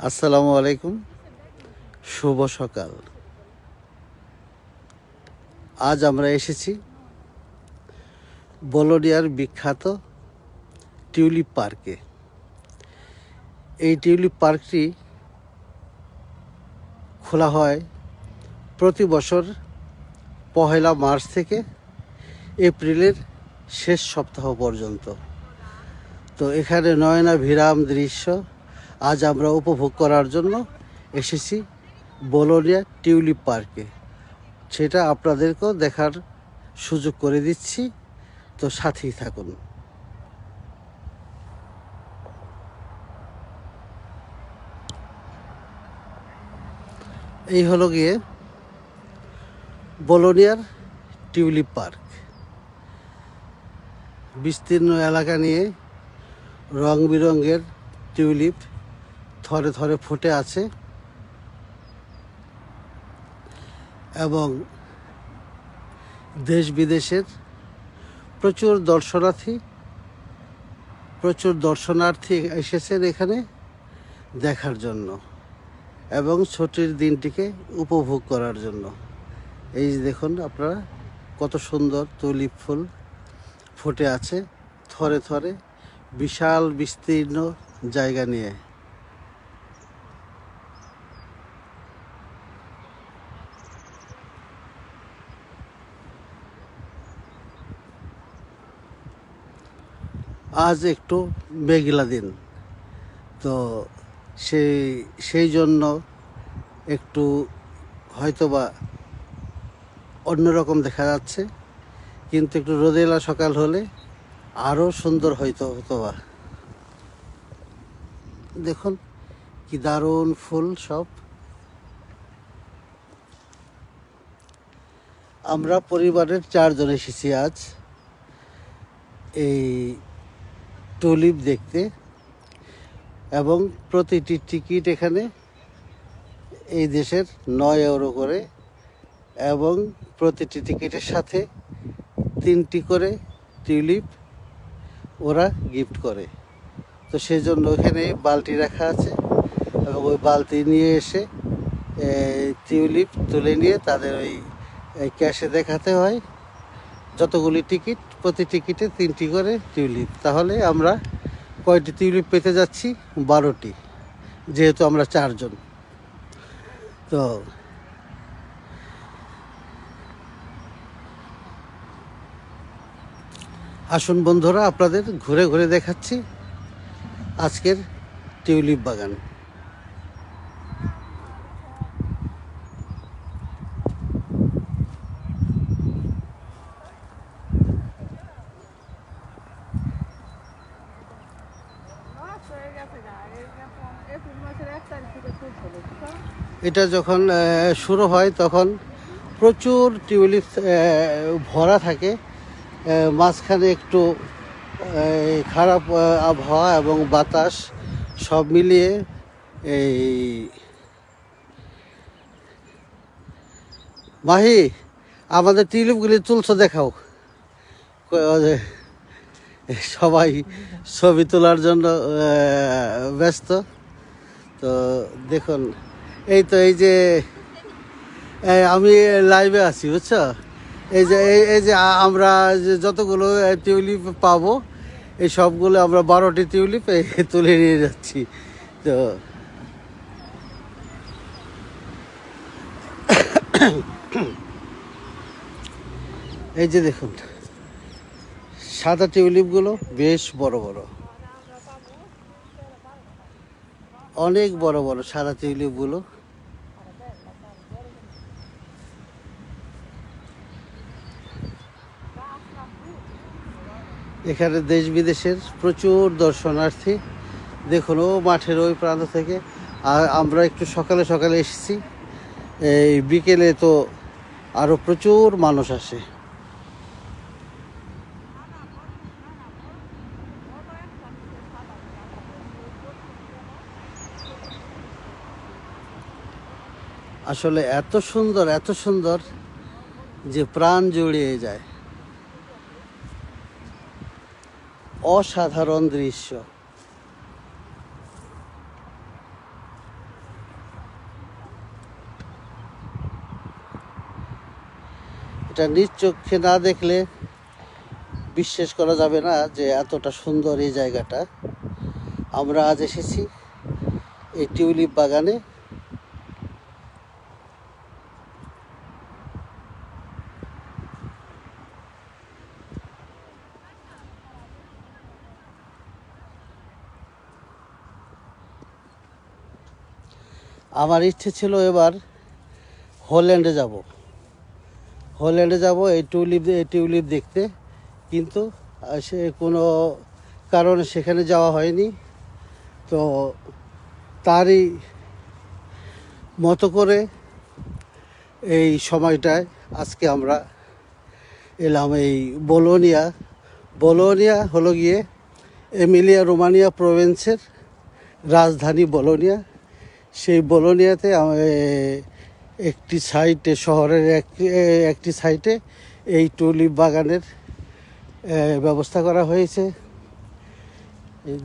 আসসালামু আলাইকুম। শুভ সকাল। আজ আমরা এসেছি বলোডিয়ার বিখ্যাত টিউলিপ পার্কে। এই টিউলিপ পার্কটি খোলা হয় প্রতি বছর পহেলা মার্চ থেকে এপ্রিলের শেষ সপ্তাহ পর্যন্ত। তো এখানে নয়না ভিরাম দৃশ্য আজ আমরা উপভোগ করার জন্য এসেছি বলোনিয়া টিউলিপ পার্কে। সেটা আপনাদেরকেও দেখার সুযোগ করে দিচ্ছি। তো সাথেই থাকুন। এই হলো গিয়ে বলোনিয়ার টিউলিপ পার্ক। বিস্তীর্ণ এলাকা নিয়ে রং বেরঙের টিউলিপ থরে থরে ফুটে আছে এবং দেশ বিদেশের প্রচুর দর্শনার্থী প্রচুর দর্শনার্থী এসেছেন এখানে দেখার জন্য এবং ছুটির দিনটিকে উপভোগ করার জন্য। এই দেখুন আপনারা কত সুন্দর তুলিপ ফুল ফুটে আছে, থরে থরে বিশাল বিস্তীর্ণ জায়গা নিয়ে। আজ একটু মেঘলা দিন। তো সেই সেই জন্য একটু হয়তোবা অন্যরকম দেখা যাচ্ছে, কিন্তু একটু রোদেলা সকাল হলে আরও সুন্দর হয়তো হতো বা দেখুন কি দারুণ ফুল সব। আমরা পরিবারের চারজন এসেছি আজ। এই টুলিপ দেখতে এবং প্রতিটি টিকিট এখানে এই দেশের নয় ইউরো করে এবং প্রতিটি টিকিটের সাথে তিনটি করে টিউলিপ ওরা গিফট করে। তো সেই জন্য ওখানে বালতি রাখা আছে এবং ওই বালতি নিয়ে এসে টিউলিপ তুলে নিয়ে তাদের ওই ক্যাশে দেখাতে হয়। যতগুলি টিকিট প্রতি টিকিটে তিনটি করে টিউলিপ। তাহলে আমরা কয়টি টিউলিপ পেতে যাচ্ছি? বারোটি, যেহেতু আমরা চারজন। তো আসুন বন্ধুরা, আপনাদের ঘুরে ঘুরে দেখাচ্ছি আজকের টিউলিপ বাগান। এটা যখন শুরু হয় তখন প্রচুর টিউলিপ ভরা থাকে। মাঝখানে একটু খারাপ আবহাওয়া এবং বাতাস সব মিলিয়ে এই মাহি, আমাদের টিউলিপগুলি তুলছো দেখাও। সবাই ছবি তোলার জন্য ব্যস্ত। তো দেখুন এই তো এই যে আমি লাইভে আছি, বুঝছ? এই যে এই যে আমরা যতগুলো টিউলিপ পাবো, এই সবগুলো আমরা বারোটি টিউলিপ তুলে নিয়ে যাচ্ছি। তো এই যে দেখুন, সাদা টিউলিপগুলো বেশ বড় বড়। অনেক বড় বড় সাদা টিউলিপগুলো। এখানে দেশ বিদেশের প্রচুর দর্শনার্থী। দেখুন, ও মাঠের ওই প্রান্ত থেকে। আর আমরা একটু সকালে সকালে এসেছি। এই বিকেলে তো আরও প্রচুর মানুষ আসে। আসলে এত সুন্দর এত সুন্দর যে প্রাণ জুড়িয়ে যায়। অসাধারণ দৃশ্য। এটা নিচক্ষে চোখে না দেখলে বিশ্বাস করা যাবে না যে এতটা সুন্দর এই জায়গাটা। আমরা আজ এসেছি এই টিউলিপ বাগানে। আমার ইচ্ছে ছিল এবার হল্যান্ডে যাব। হল্যান্ডে যাব এই টিউলিপ এই টিউলিপ দেখতে। কিন্তু সে কোনো কারণে সেখানে যাওয়া হয়নি। তো তারই মতো করে এই সময়টায় আজকে আমরা এলাম এই বোলোনিয়া। বোলোনিয়া হলো গিয়ে এমিলিয়া রোমানিয়া প্রভিন্সের রাজধানী বোলোনিয়া। সেই বোলোনিয়াতে একটি সাইটে, শহরের একটি সাইটে এই টুলিপ বাগানের ব্যবস্থা করা হয়েছে।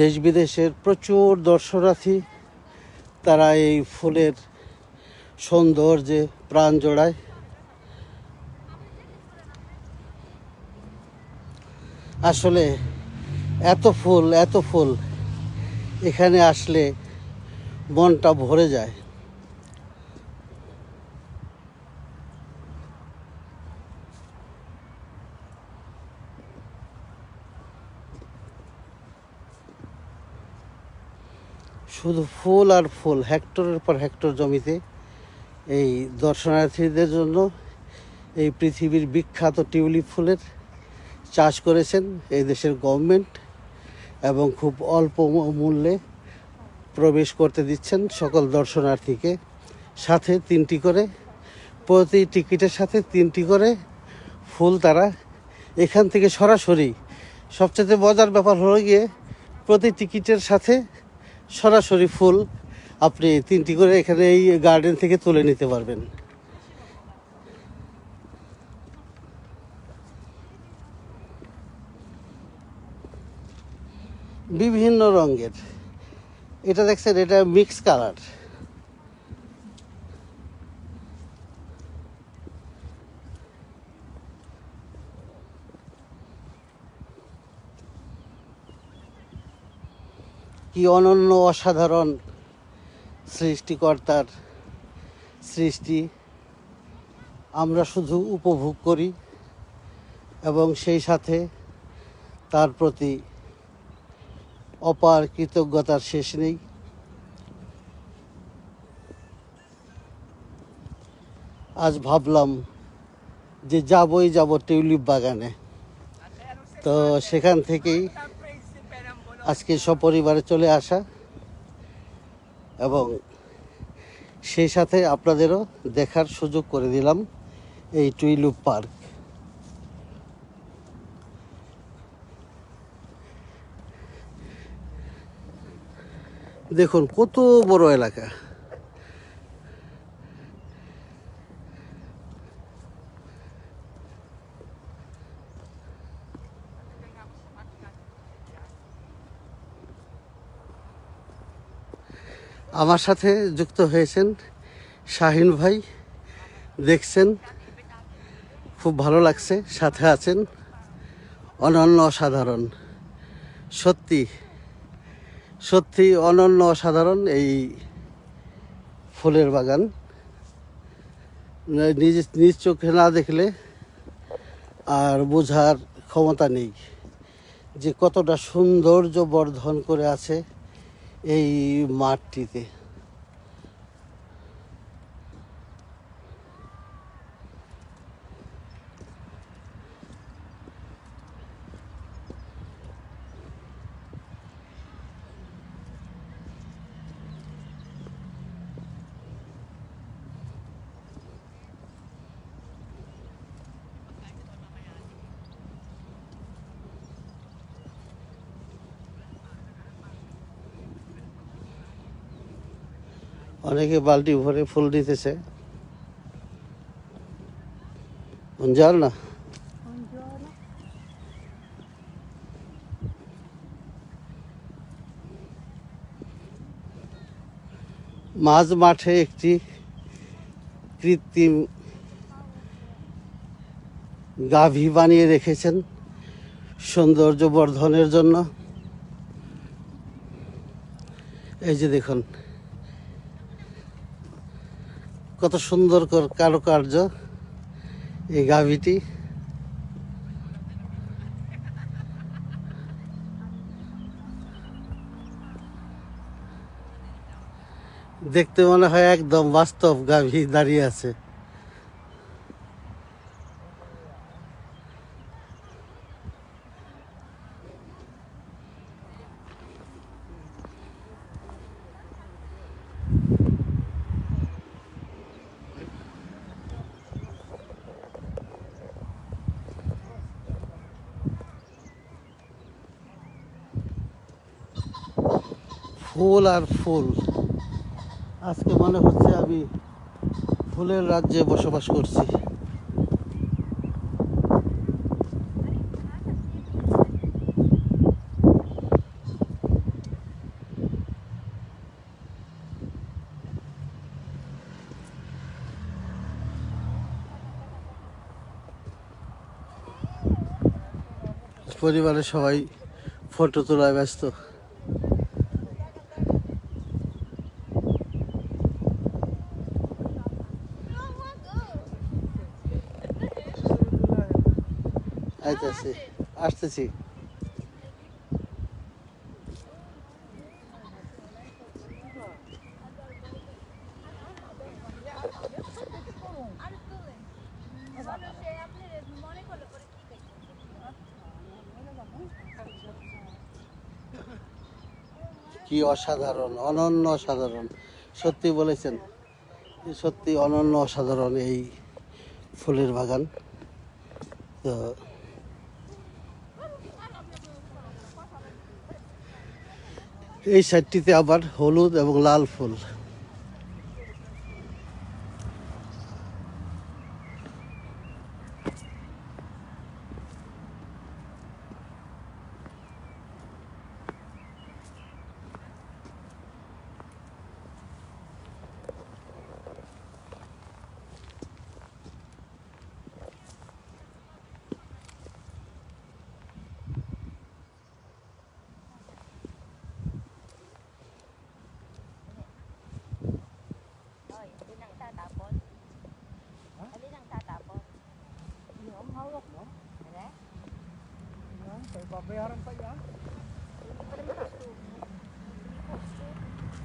দেশ বিদেশের প্রচুর দর্শনার্থী, তারা এই ফুলের সৌন্দর্যে প্রাণ জোড়ায়। আসলে এত ফুল এত ফুল এখানে আসলে মনটা ভরে যায়। শুধু ফুল আর ফুল, হেক্টরের পর হেক্টর জমিতে এই দর্শনার্থীদের জন্য এই পৃথিবীর বিখ্যাত টিউলিপ ফুলের চাষ করেছেন এই দেশের গভর্নমেন্ট এবং খুব অল্প মূল্যে প্রবেশ করতে দিচ্ছেন সকল দর্শনার্থীকে। সাথে তিনটি করে, প্রতি টিকিটের সাথে তিনটি করে ফুল তারা এখান থেকে সরাসরি। সবচেয়ে মজার ব্যাপার হলো গিয়ে প্রতি টিকিটের সাথে সরাসরি ফুল আপনি তিনটি করে এখানে এই গার্ডেন থেকে তুলে নিতে পারবেন। বিভিন্ন রঙের। এটা দেখছেন, এটা মিক্স কালার কি অনন্য অসাধারণ সৃষ্টিকর্তার সৃষ্টি। আমরা শুধু উপভোগ করি এবং সেই সাথে তার প্রতি অপার কৃতজ্ঞতার শেষ নেই। আজ ভাবলাম যে যাবই যাব টিউলিপ বাগানে। তো সেখান থেকেই আজকে সপরিবারে চলে আসা এবং সেই সাথে আপনাদেরও দেখার সুযোগ করে দিলাম এই টুইলুপ পার্ক। দেখুন, কত বড় এলাকা। আমার সাথে যুক্ত হয়েছেন শাহিন ভাই। দেখছেন, খুব ভালো লাগছে, সাথে আছেন অনন্য অসাধারণ। সত্যি সত্যি অনন্য অসাধারণ এই ফুলের বাগান। নিজ নিজ চোখে না দেখলে আর বোঝার ক্ষমতা নেই যে কতটা সৌন্দর্য বর্ধন করে আছে এই মাঠটিতে। অনেকে বালতি ভরে ফুল দিতেছে Buongiorno. Buongiorno. মাঝ মাঠে একটি কৃত্রিম গাভী বানিয়ে রেখেছেন সৌন্দর্য বর্ধনের জন্য এই যে দেখুন কত সুন্দর কর কারুকার্য এই গাভীটি। দেখতে মনে হয় একদম বাস্তব গাভী দাঁড়িয়ে আছে। ফুল আর ফুল। আজকে মনে হচ্ছে আমি ফুলের রাজ্যে বসবাস করছি। পরিবারের সবাই ফটো তোলায় ব্যস্ত। আইতেছি আসতেছি। কি অসাধারণ, অনন্য অসাধারণ। সত্যি বলেছেন, সত্যি অনন্য অসাধারণ এই ফুলের বাগান। তো এই সাইডটিতে আবার হলুদ এবং লাল ফুল।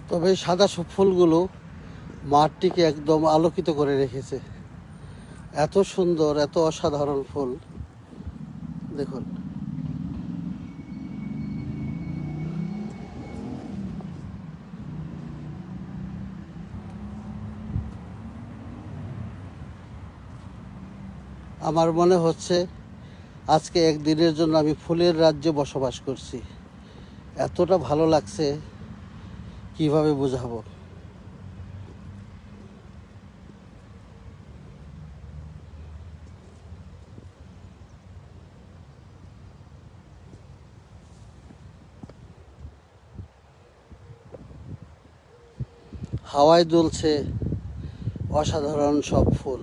তবে সাদা ফুলগুলো মাঠটিকে একদম আলোকিত করে রেখেছে। এত সুন্দর, এত অসাধারণ ফুল। দেখুন। আমার মনে হচ্ছে আজকে একদিনের জন্য আমি ফুলের রাজ্যে বসবাস করছি। এতটা ভালো লাগছে, কীভাবে বোঝাবো? হাওয়ায় দুলছে অসাধারণ সব ফুল।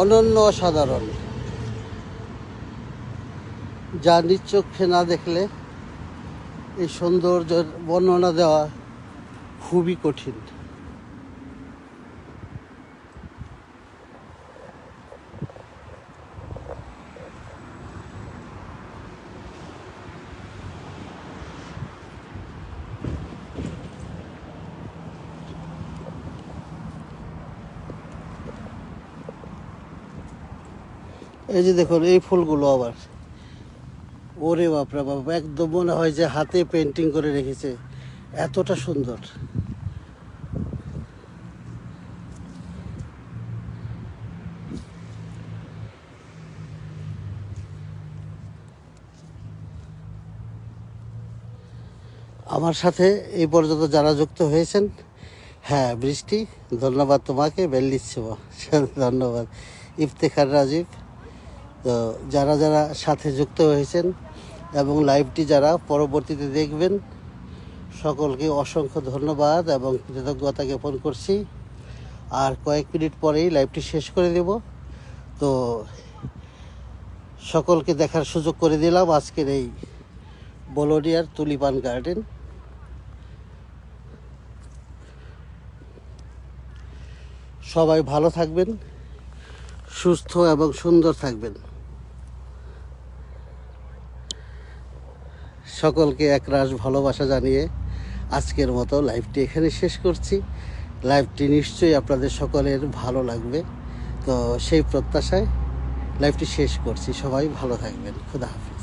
অনন্য অসাধারণ। যা নিজ চোখে না দেখলে এই সৌন্দর্যের বর্ণনা দেওয়া খুবই কঠিন। এই যে দেখুন, এই ফুলগুলো আবার। ওরে বাপরে বাপ, একদম মনে হয় যে হাতে পেন্টিং করে রেখেছে। এতটা সুন্দর। আমার সাথে এই পর্যন্ত যারা যুক্ত হয়েছেন হ্যাঁ বৃষ্টি, ধন্যবাদ তোমাকে বেল্লিচ্ছ ধন্যবাদ, ইফতেখার রাজীব। তো যারা যারা সাথে যুক্ত হয়েছেন এবং লাইভটি যারা পরবর্তীতে দেখবেন, সকলকে অসংখ্য ধন্যবাদ এবং কৃতজ্ঞতা জ্ঞাপন করছি। আর কয়েক মিনিট পরেই লাইভটি শেষ করে দেব। তো সকলকে দেখার সুযোগ করে দিলাম আজকের এই বলোডিয়ার তুলিপান গার্ডেন। সবাই ভালো থাকবেন, সুস্থ এবং সুন্দর থাকবেন। সকলকে একরাশ ভালোবাসা জানিয়ে আজকের মতো লাইভটি এখানে শেষ করছি। লাইভটি নিশ্চয়ই আপনাদের সকলের ভালো লাগবে। তো সেই প্রত্যাশায় লাইভটি শেষ করছি। সবাই ভালো থাকবেন। খুদা হাফিজ।